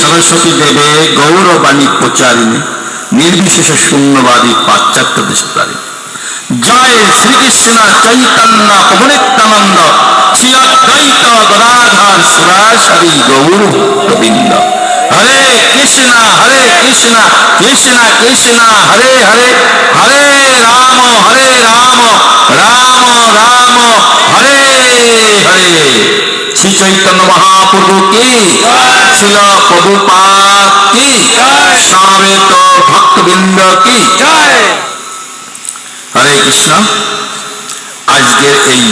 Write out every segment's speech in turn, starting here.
সরস্বতী দেবে গৌরবাণী প্রচারিণী, নির্বিশেষে শূন্যবাদী পাশ্চাত্য দেশতারী জয় শ্রীকৃষ্ণ চৈতন্য প্রভুনিত্যানন্দ শ্রী অদ্বৈত গদাধার সুরাসারি গৌর গোবিন্দ। হরে কৃষ্ণ হরে কৃষ্ণ কৃষ্ণ কৃষ্ণ, হরে হরে হরে রাম হরে রাম রাম রাম, হরে হরে। শ্রী চৈতন্য মহাপ্রভু কি? শিল প্রভুপা কি সমবেত ভক্তবৃন্দ কি? হরে কৃষ্ণ। আজকের এই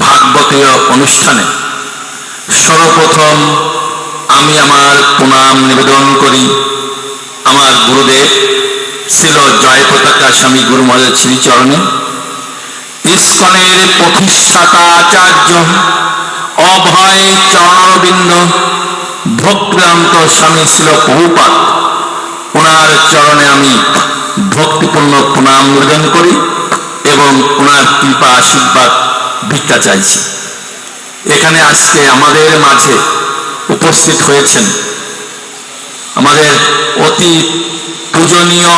ভাগবতীয় অনুষ্ঠানে সর্বপ্রথম আমি আমার প্রণাম নিবেদন করি। আমার গুরুদেব ছিল জয় পতাকা স্বামী গুরু মহারাজ শ্রীচরণে। ইস্কনের প্রতিষ্ঠাতা আচার্য অভয় চরণবিন্দ ভক্তিরান্ত স্বামী ছিল বহুপাত ওনার চরণে আমি ভক্তিপূর্ণ প্রণাম নিবেদন করি এবং ওনার কৃপা আশীর্বাদ ভিক্ষা চাইছি। এখানে আজকে আমাদের মাঝে উপস্থিত হয়েছেন আমাদের অতি পূজনীয়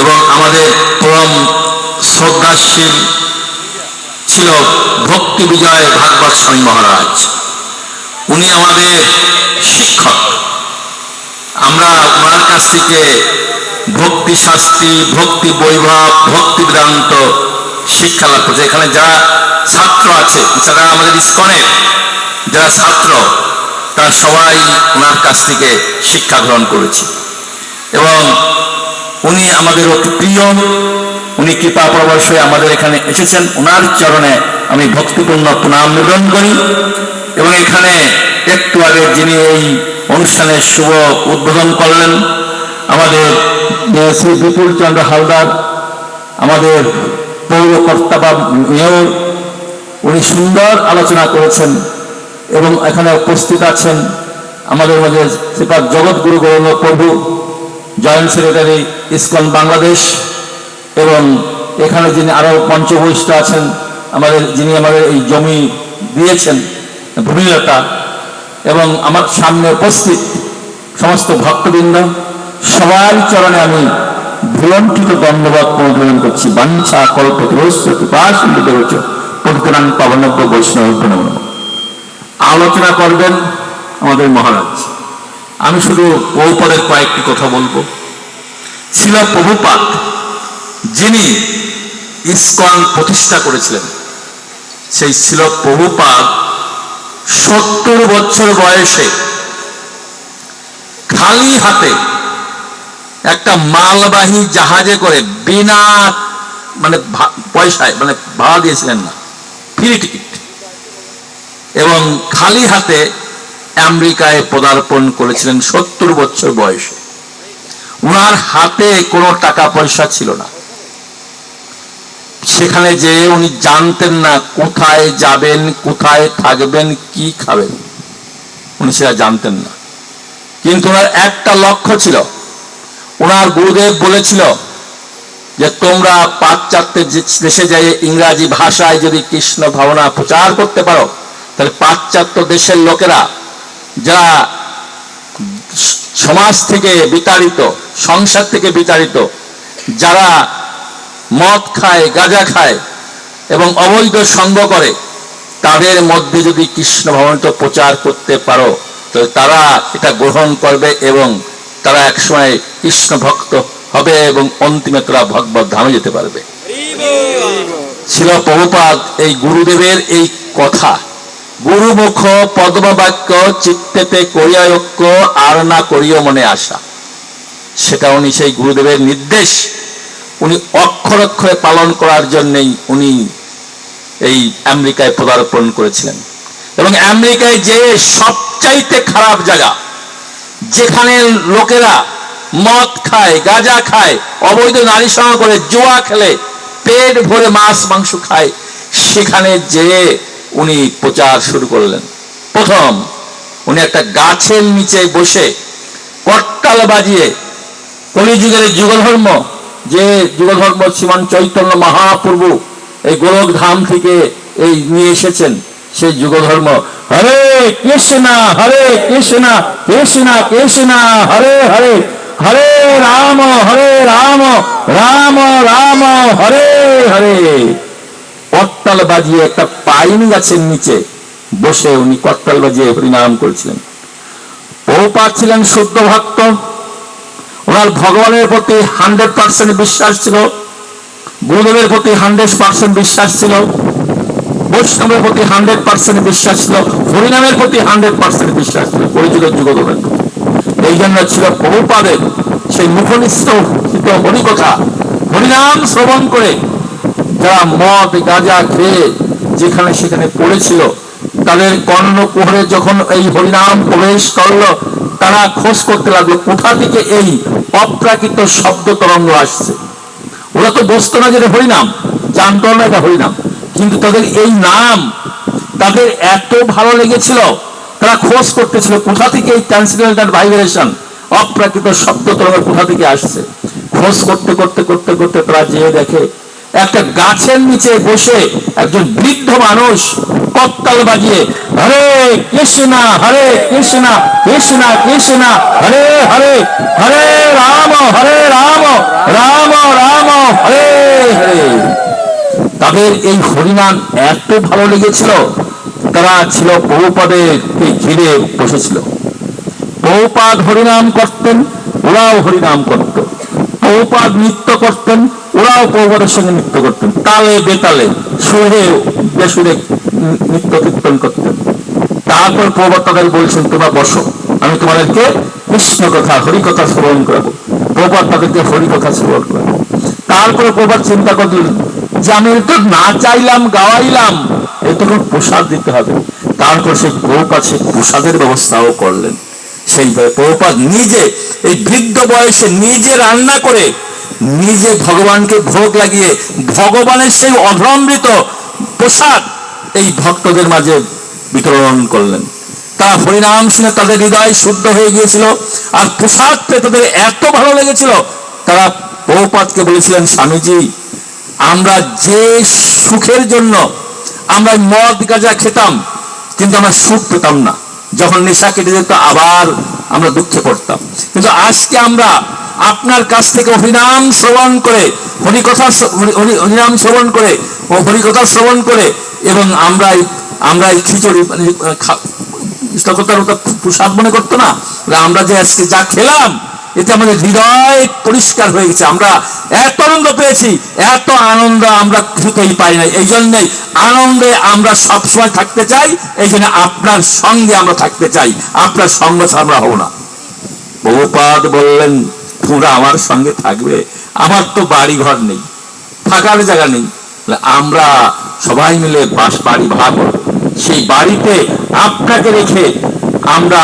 এবং আমাদের পরম শ্রদ্ধাশীল ছিল ভক্তি বিজয় ভাগবত স্বামী মহারাজ। উনি আমাদের শিক্ষক। আমরা ওনার কাছ থেকে ভক্তি শাস্তি, ভক্তি বৈভব, ভক্তি বেদান্ত শিক্ষা লাভ করছে। এখানে যারা ছাত্র আছে এছাড়া আমাদের ইস্কনের যারা ছাত্র, তারা সবাই ওনার কাছ থেকে শিক্ষা গ্রহণ করেছে। এবং উনি আমাদের অতি প্রিয়, উনি কৃপা পরবশ হয়ে আমাদের এখানে এসেছেন। ওনার চরণে আমি ভক্তিপূর্ণ প্রণাম নিবেদন করি। এবং এখানে একটু আগে যিনি এই অনুষ্ঠানের শুভ উদ্বোধন করলেন, আমাদের শ্রী বিপুল চন্দ্র হালদার, আমাদের পৌর কর্তা বা মেয়র, উনি সুন্দর আলোচনা করেছেন এবং এখানে উপস্থিত আছেন আমাদের মাঝে শ্রীপাদ জগৎগুরু গৌরব প্রভু, জয়েন্ট সেক্রেটারি ইসকন বাংলাদেশ এবং এখানে যিনি আরও পঞ্চবৈষ্ট আছেন, আমাদের যিনি আমাদের এই জমি দিয়েছেন ভূমিলতা এবং আমার সামনে উপস্থিত সমস্ত ভক্তবৃন্দ, সবার চরণে আমি ভুলণ্ঠিত দণ্ডবাদ প্রণোদন করছি। বাঞ্ছা, কল্প তুরস্য কৃপা সিন্ধু পবিত্রাং পাবনব্য বৈষ্ণব আলোচনা করবেন আমাদের মহারাজ। আমি শুধু ওই পদের কয়েকটি কথা বলব। ছিল প্রভুপাত যিনি ইস্কন প্রতিষ্ঠা করেছিলেন। সেই ছিল প্রভুপাদ সত্তর বছর বয়সে খালি হাতে একটা মালবাহী জাহাজে করে বিনা মানে পয়সায় মানে ভাড়া দিয়েছিলেন না, ফ্রি টিকিট। এবং খালি হাতে আমেরিকায় পদার্পণ করেছিলেন সত্তর বছর বয়সে। ওনার হাতে কোনো টাকা পয়সা ছিল না। সেখানে যে উনি জানতেন না কোথায় যাবেন, কোথায় থাকবেন, কি খাবেন। উনি সেটা জানতেন না। কিন্তু ওনার একটা লক্ষ্য ছিল। ওনার গুরুদেব বলেছিল যে, তোমরা পাশ্চাত্যের দেশে যাই ইংরাজি ভাষায় যদি কৃষ্ণ ভাবনা প্রচার করতে পারো, তাহলে পাশ্চাত্য দেশের লোকেরা যারা সমাজ থেকে বিতাড়িত, সংসার থেকে বিতাড়িত, যারা মদ খায়, গাঁজা খায় এবং অবৈধ সঙ্গ করে, তাদের মধ্যে যদি কৃষ্ণ ভবনটা প্রচার করতে পারো তাহলে তারা এটা গ্রহণ করবে এবং তারা একসময় কৃষ্ণ ভক্ত হবে এবং অন্তিমে তারা ভগবত ধামে যেতে পারবে। ছিল প্রভুপাদ, এই গুরুদেবের এই কথা। গুরুমুখ পদ্মবাক্য চিত্তেতে করিয়া ঐক্য আর না করিও মনে আসা সেটা উনি সেই গুরুদেবের নির্দেশ। উনি অক্ষর অক্ষরে পালন করার জন্যই উনি এই আমেরিকায় পদার্পণ করেছিলেন। এবং আমেরিকায় যে সবচাইতে খারাপ জায়গা, যেখানে লোকেরা মদ খায়, গাঁজা খায়, অবৈধ নারী সঙ্গ করে জুয়া খেলে, পেট ভরে মাছ, মাংস খায়, সেখানে যে উনি প্রচার শুরু করলেন। প্রথম, উনি একটা গাছের নিচে বসে করতাল বাজিয়ে কলিযুগের যুগধর্ম যে যুগধর্ম শ্রীমান চৈতন্য মহাপ্রভু এই গোলক ধাম থেকে এই নিয়ে এসেছেন, সেই যুগ ধর্ম হরে কৃষ্ণ হরে কৃষ্ণ কৃষ্ণ কৃষ্ণ, হরে হরে হরে রাম হরে রাম রাম রাম, হরে হরে। করতাল বাজিয়ে একটা পাইন গাছের নিচে বসে উনি করতাল বাজিয়ে হরিনাম করছিলেন। ও পাচ্ছিলেন শুদ্ধ ভক্ত ভগবানের প্রতি হান্ড্রেড পার্সেন্ট বিশ্বাস ছিল, গুরুদেবের প্রতি হান্ড্রেড পার্সেন্ট বিশ্বাস ছিল, বৈষ্ণবের প্রতি হান্ড্রেড পার্সেন্ট বিশ্বাস ছিল, হরিনামের প্রতি হান্ড্রেড পার্সেন্ট বিশ্বাস ছিল, পরিচিত যুগদেবের এই জন্য ছিল প্রভুপাদের সেই মুখনিষ্ঠ হরিকথা হরিনাম শ্রবণ করে যারা মদ, গাঁজা খেয়ে যেখানে সেখানে পড়েছিল তাদের কর্ণকুহরে যখন এই হরিনাম প্রবেশ করল, তারা খোঁজ করতে লাগল, কোথা থেকে এই অপ্রাকৃত শব্দ তরঙ্গ আসছে? ওরা তো বুঝতো না যে এটা হরিনাম, জানতো না এটা হরিনাম। কিন্তু তাদের এই নাম, তাদের এত ভালো লেগেছিল, তারা খোঁজ করতেছিল, কোথা থেকে এই ট্রান্সিডেন্টাল ভাইব্রেশন অপ্রাকৃত শব্দ তরঙ্গ কোথা থেকে আসছে? খোঁজ করতে করতে করতে করতে তারা যেয়ে দেখে, একটা গাছের নিচে বসে একজন বৃদ্ধ মানুষ কত্তাল বাজিয়ে, হরে কৃষ্ণ হরে কৃষ্ণ কৃষ্ণ কৃষ্ণ, হরে হরে হরে রাম হরে রাম রাম রাম, হরে হরে। তাদের এই হরিনাম এত ভালো লেগেছিল, তারা ছিল বহুপদেরকে ঘিরে বসেছিল। বহুপাদ হরিনাম করতেন, ওরাও হরিনাম করত। বহুপাদ নৃত্য করতেন, ওরাও প্রভুপাদের সঙ্গে নৃত্য করতেন। তালে বেতালে সুরে বেসুরে নৃত্য কীর্তন করতেন তারপর প্রভুপাদ তাদের বলছেন, তোমরা বসো, আমি তোমাদেরকে কৃষ্ণ কথা, হরি কথা শ্রবণ করাবো। প্রভুপাদ তাদেরকে হরি কথা শ্রবণ করাবো। তারপরে প্রভুপাদ চিন্তা করলেন, যে আমি তো না চাইলাম, গাওয়াইলাম এ তখন প্রসাদ দিতে হবে। তারপর সেই প্রভুপাদ সেই প্রসাদের ব্যবস্থাও করলেন। সেইভাবে প্রভুপাদ নিজে, এই বৃদ্ধ বয়সে নিজে রান্না করে নিজে ভগবানকে ভোগ লাগিয়ে, ভগবানের সেই অভ্রামৃত প্রসাদ এই ভক্তদের মাঝে বিতরণ করলেন। তারা হরিনাম শুনে তাদের হৃদয় শুদ্ধ হয়ে গিয়েছিল আর প্রসাদ পেয়ে তাদের এত ভালো লেগেছিল, তারা বহুপাতকে বলেছিলেন, স্বামীজি, আমরা যে সুখের জন্য আমরা মদ গাঁজা খেতাম, কিন্তু আমরা সুখ পেতাম না। যখন নেশা কেটে যেত, আবার আমরা দুঃখে পড়তাম। কিন্তু আজকে আমরা আপনার কাছ থেকে হরিনাম শ্রবণ করে, হরিকথা হরিনাম শ্রবণ করে, ও হরিকথা শ্রবণ করে এবং আমরা আমরা এই খিচুড়ি মানে প্রসাদ মনে করতো না? আমরা যে আজকে যা খেলাম, এতে আমাদের হৃদয় পরিষ্কার হয়ে গেছে। আমরা এত আনন্দ পেয়েছি, এত আনন্দ আমরা কিছুতেই পাই না এই জন্যে আনন্দে আমরা সবসময় থাকতে চাই, এই জন্য আপনার সঙ্গে আমরা থাকতে চাই। আপনার সঙ্গ আমরা হব না। বহুপাদ বললেন, তোমরা আমার সঙ্গে থাকবে। আমার তো বাড়ি ঘর নেই, থাকার জায়গা নেই। আমরা সবাই মিলে বাস বাড়ি ভাগ সেই বাড়িতে আপনাকে রেখে আমরা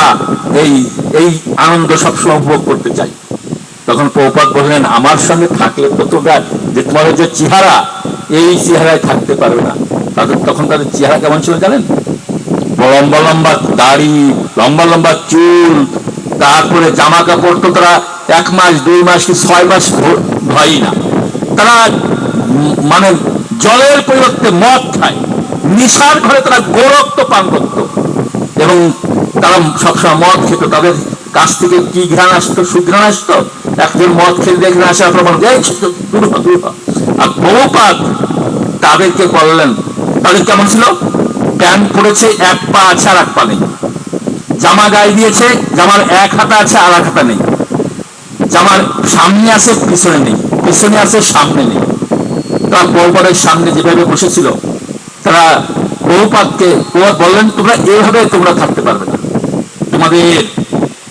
এই এই আনন্দ সবসময় উপভোগ করতে চাই। তখন প্রপাত বললেন, আমার সঙ্গে থাকলে তো যে তোমাদের যে চেহারা, এই চেহারায় থাকতে পারবে না। তাদের, তখন তাদের চেহারা কেমন ছিল জানেন? লম্বা লম্বা দাড়ি, লম্বা লম্বা চুল, তারপরে জামা কাপড় তো তারা এক মাস, দুই মাস কি ছয় মাস ধোয়ই না। তারা মানে জলের পরিবর্তে মদ খায়। নিশার ঘরে তারা গোরক্ত পান করত। এবং তারা সবসময় মদ খেত। তাদের কাছ থেকে কি ঘ্রাণ আসতো সুঘ্রাণ আসতো? একজন মদ খেলে দেখে আসে হয়, দূর দূর আর বহুপাত তাদেরকে বললেন তাদের কেমন ছিল? প্যান্ট পরেছে এক পা আছে আর এক পা নেই। জামা গায়ে দিয়েছে জামার এক হাতা আছে আর এক হাতা নেই। জামার সামনে আছে পিছনে নেই। পিছনে আছে সামনে নেই। তারা বহুপাদের সামনে যেভাবে বসেছিল, তারা বহুপাতকে বললেন, তোমরা এইভাবে তোমরা থাকতে পারবে না। তোমাদের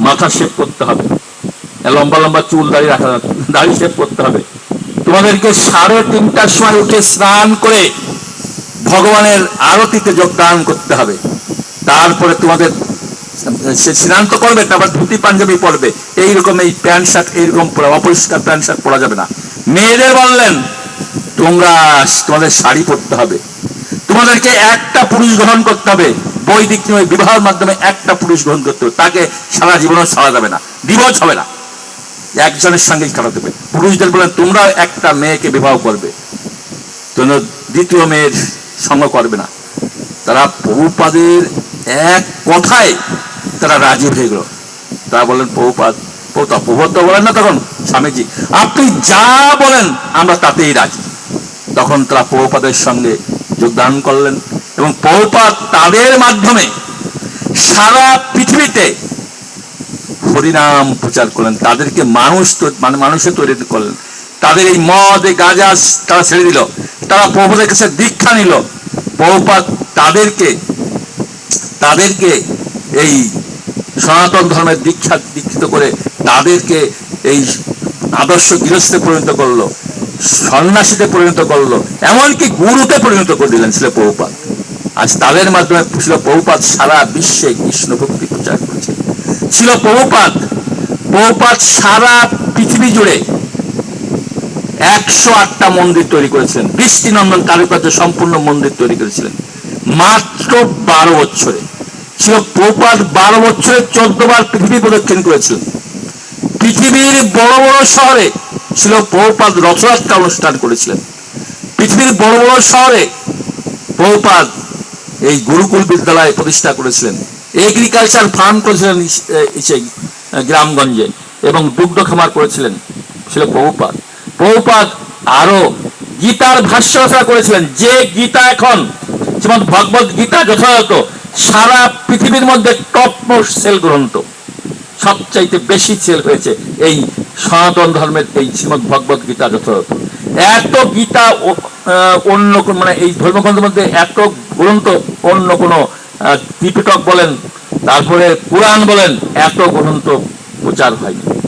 মাথা শেপ করতে হবে লম্বা লম্বা চুল দাড়ি রাখা, দাড়ি শেপ করতে হবে। তোমাদেরকে সাড়ে তিনটার সময় উঠে স্নান করে ভগবানের আরতিতে যোগদান করতে হবে। তারপরে তোমাদের সে স্নান তো করবে, তারপর ধুতি, পাঞ্জাবি পরবে। এইরকম এই প্যান্ট শার্ট, এইরকম পরা, অপরিষ্কার প্যান্ট শার্ট পরা যাবে না। মেয়েদের বললেন তোমরা তোমাদের শাড়ি পরতে হবে। তোমাদেরকে একটা পুরুষ গ্রহণ করতে হবে। বৈদিক নিয়মে, বিবাহের মাধ্যমে একটা পুরুষ গ্রহণ করতে হবে। তাকে সারা জীবনও ছাড়া যাবে না ডিভোর্স হবে না। একজনের সঙ্গে কাটাতে হবে। পুরুষদের বলেন তোমরা একটা মেয়েকে বিবাহ করবে। তোমরা দ্বিতীয় মেয়ের সঙ্গ করবে না। তারা প্রভুপাদের এক কথায় তারা রাজি হয়ে গেল। তারা বললেন প্রভুপাদ প্রভুপাদ তো বলেন না তখন স্বামীজি। আপনি যা বলেন, আমরা তাতেই রাজি। তখন তারা প্রভুপাদের সঙ্গে যোগদান করলেন এবং প্রভুপাদ তাদের মাধ্যমে সারা পৃথিবীতে হরিনাম প্রচার করলেন, তাদেরকে মানুষ মানে মানুষে তৈরি করলেন। তাদের এই মদ, এই গাঁজা তারা ছেড়ে দিল। তারা প্রভুদের কাছে দীক্ষা নিল। প্রভুপাত তাদেরকে তাদেরকে এই সনাতন ধর্মের দীক্ষা দীক্ষিত করে তাদেরকে এই আদর্শ গৃহস্থে পরিণত করল। সন্ন্যাসীতে পরিণত করল, এমনকি গুরুতে পরিণত করে দিলেন ছিল প্রভুপাত আজ তাদের মাধ্যমে ছিল প্রভুপাত সারা বিশ্বে কৃষ্ণ ভক্তি প্রচার করেছে। ছিল প্রভুপাত প্রভুপাত সারা পৃথিবী জুড়ে একশো আটটা মন্দির তৈরি করেছিলেন। বৃষ্টিনন্দন কারুকার্য সম্পূর্ণ মন্দির তৈরি করেছিলেন। মাত্র বারো বছরে। ছিল প্রপাত বারো বছরে চোদ্দ বার পৃথিবী প্রদক্ষিণ করেছিলেন। পৃথিবীর বড় বড় শহরে ছিল প্রপাত রথযাত্রা অনুষ্ঠান করেছিলেন পৃথিবীর বড় বড় শহরে প্রপাত এই গুরুকুল বিদ্যালয় প্রতিষ্ঠা করেছিলেন। এগ্রিকালচার ফার্ম করেছিলেন গ্রামগঞ্জে এবং দুগ্ধ খামার করেছিলেন। ছিল প্রভুপাত প্রভুপাত আরও গীতার ভাষ্য রচনা করেছিলেন। যে গীতা এখন যেমন ভগবত গীতা যথাযথ সারা পৃথিবীর মধ্যে টপ মোস্ট সেল গ্রন্থ। সবচাইতে বেশি সেল হয়েছে এই সনাতন ধর্মের এই শ্রীমদ ভগবত গীতা যথাযথ এত গীতা অন্য কোন মানে এই ধর্মগ্রন্থের মধ্যে এত গ্রন্থ অন্য কোনো ত্রিপিটক বলেন, তারপরে পুরাণ বলেন, এত গ্রন্থ প্রচার হয়নি।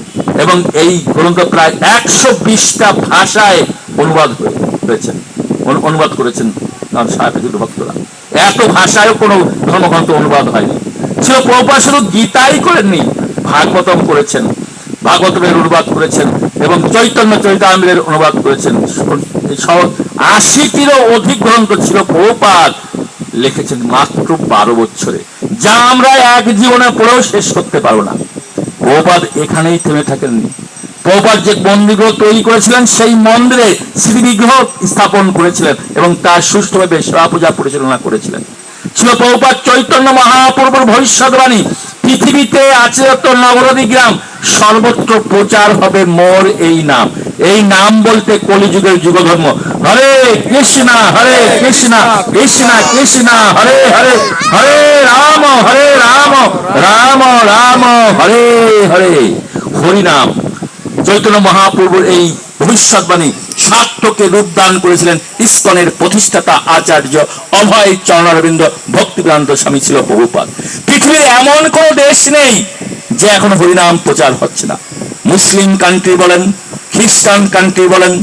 এবং এই গ্রন্থ প্রায় একশো বিশটা ভাষায় অনুবাদ হয়ে- হয়েছে অনুবাদ করেছেন আমার সাহেব ভক্তরা। এত ভাষায় কোনো ধর্মগ্রন্থ অনুবাদ হয়নি। সে প্রভা শুধু গীতাই করেননি, ভাগবতম করেছেন। ভাগবতমের অনুবাদ করেছেন এবং চৈতন্য চৈতামৃতের অনুবাদ করেছেন। আশিটিরও অধিক গ্রন্থ ছিল। প্রপাত লিখেছেন মাত্র বারো বছরে। যা আমরা এক জীবনে পড়েও শেষ করতে পারব না। প্রপাত এখানেই থেমে থাকেননি। প্রপাত যে মন্দিরগুলো তৈরি করেছিলেন, সেই মন্দিরে শ্রীবিগ্রহ স্থাপন করেছিলেন এবং তার সুষ্ঠুভাবে সেবা পূজা পরিচালনা করেছিলেন। ছিল প্রভুপাত চৈতন্য মহাপ্রভুর ভবিষ্যৎবাণী। পৃথিবীতে আছে যত নগরদী গ্রাম, সর্বত্র প্রচার হবে মোর এই নাম। এই নাম বলতে কলিযুগের যুগ ধর্ম হরে কৃষ্ণ হরে কৃষ্ণ কৃষ্ণ কৃষ্ণ, হরে হরে হরে রাম হরে রাম রাম রাম, হরে হরে। হরিনাম। চৈতন্য মহাপ্রভুর এই ভবিষ্যৎবাণী স্বার্থকে রূপদান করেছিলেন ইস্কনের প্রতিষ্ঠাতা আচার্য অভয় চরণারবিন্দ ভক্তিপ্রান্ত স্বামী ছিল প্রভুপাত পৃথিবীর এমন কোন দেশ নেই যে এখন হরিনাম প্রচার হচ্ছে না। মুসলিম কান্ট্রি বলেন, খ্রিস্টান কান্ট্রি বলেন,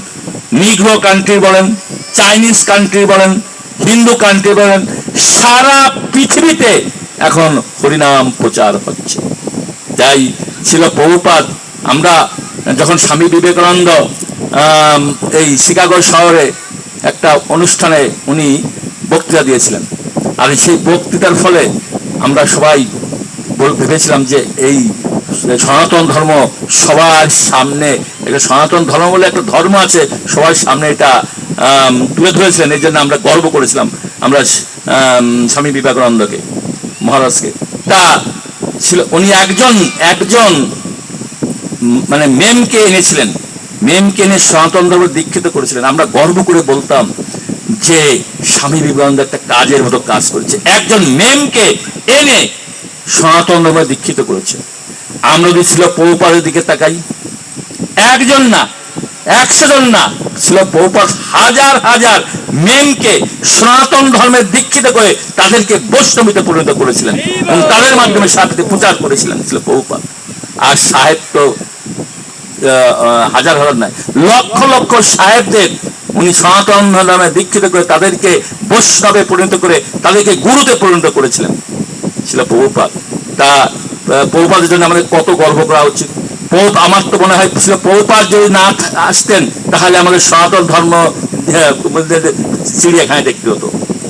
নিগ্রো কান্ট্রি বলেন, চাইনিজ কান্ট্রি বলেন, হিন্দু কান্ট্রি বলেন, সারা পৃথিবীতে এখন হরিনাম প্রচার হচ্ছে। তাই ছিল প্রভুপাত আমরা যখন স্বামী বিবেকানন্দ এই শিকাগো শহরে একটা অনুষ্ঠানে উনি বক্তৃতা দিয়েছিলেন। আর সেই বক্তৃতার ফলে আমরা সবাই ভেবেছিলাম যে এই সনাতন ধর্ম সবার সামনে একটা সনাতন ধর্ম বলে একটা ধর্ম আছে সবার সামনে এটা তুলে ধরেছিলেন। এই জন্য আমরা গর্ব করেছিলাম আমরা আম, স্বামী বিবেকানন্দকে মহারাজকে। তা ছিল উনি একজন একজন মানে মেমকে এনেছিলেন। মেমকে এনে সনাতন ধর্ম দীক্ষিত করেছিলেন। আমরা গর্ব করে বলতাম যে স্বামী বিবেকানন্দ একটা কাজের মতো কাজ করেছে। একজন মেমকে এনে সনাতন ধর্ম দীক্ষিত করেছে। আমরা যদি ছিল পৌপাদের দিকে তাকাই, একজন না, একশো জন না, ছিল বহুপাত হাজার হাজার মেমকে সনাতন ধর্মের দীক্ষিত করে তাদেরকে বৈষ্ণবীতে পরিণত করেছিলেন এবং তাদের মাধ্যমে সাথে প্রচার করেছিলেন ছিল বহুপাত আর সাহেব তো হাজার হাজার নয় লক্ষ লক্ষ সাহেবদের উনি সনাতন ধর্মে দীক্ষিত করে তাদেরকে বৈষ্ণবে পরিণত করে তাদেরকে গুরুতে পরিণত করেছিলেন। ছিল প্রভুপাত তা প্রভুপাতের জন্য আমাদের কত গর্ব করা উচিত। প্রভু আমার তো মনে হয় ছিল প্রভুপাত যদি না আসতেন তাহলে আমাদের সনাতন ধর্ম চিড়িয়াখানায় দেখতে হতো।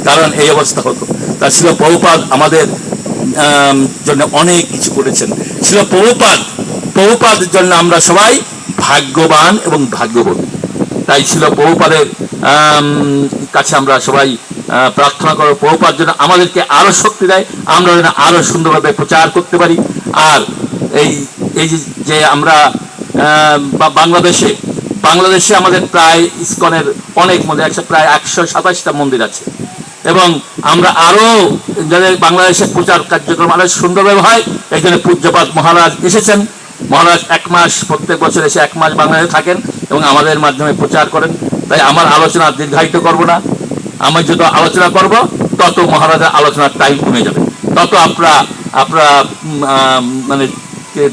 কারণ এই অবস্থা হতো। তা ছিল প্রভুপাত আমাদের আম, জন্য অনেক কিছু করেছেন। ছিল প্রভুপাত প্রভুপাতের জন্য আমরা সবাই ভাগ্যবান এবং ভাগ্যবতী। তাই ছিল বহুপাদের কাছে আমরা সবাই প্রার্থনা করো পৌপার জন্য আমাদেরকে আরও শক্তি দেয়, আমরা যেন আরও সুন্দরভাবে প্রচার করতে পারি। আর এই এই যে- আমরা বাংলাদেশে বাংলাদেশে আমাদের প্রায় ইস্কনের অনেক মন্দির একশো প্রায় একশো সাতাশটা মন্দির আছে। এবং আমরা আরও যাদের বাংলাদেশে প্রচার কার্যক্রম আরও সুন্দরভাবে হয় এখানে পূজ্যপাত মহারাজ এসেছেন। মহারাজ এক মাস, প্রত্যেক বছর এসে এক মাস বাংলাদেশে থাকেন এবং আমাদের মাধ্যমে প্রচার করেন। তাই আমার আলোচনা দীর্ঘায়িত করব না। আমি যত আলোচনা করব, তত মহারাজের আলোচনার টাইম কমে যাবে। তত আপনারা আপনারা মানে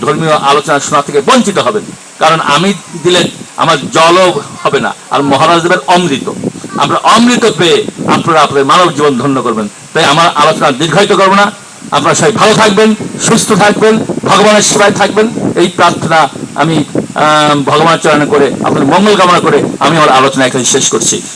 ধর্মীয় আলোচনা শোনা থেকে বঞ্চিত হবেন। কারণ আমি দিলে আমার জলও হবে না, আর মহারাজ দেবেন অমৃত। আমরা অমৃত পেয়ে আপনারা আপনাদের মানব জীবন ধন্য করবেন। তাই আমার আলোচনা দীর্ঘায়িত করব না। আপনারা সবাই ভালো থাকবেন, সুস্থ থাকবেন, ভগবানের সেবায় থাকবেন। এই প্রার্থনা আমি ভগবান চরণে করে আপনার মঙ্গল কামনা করে আমি আমার আলোচনা এখানে শেষ করছি।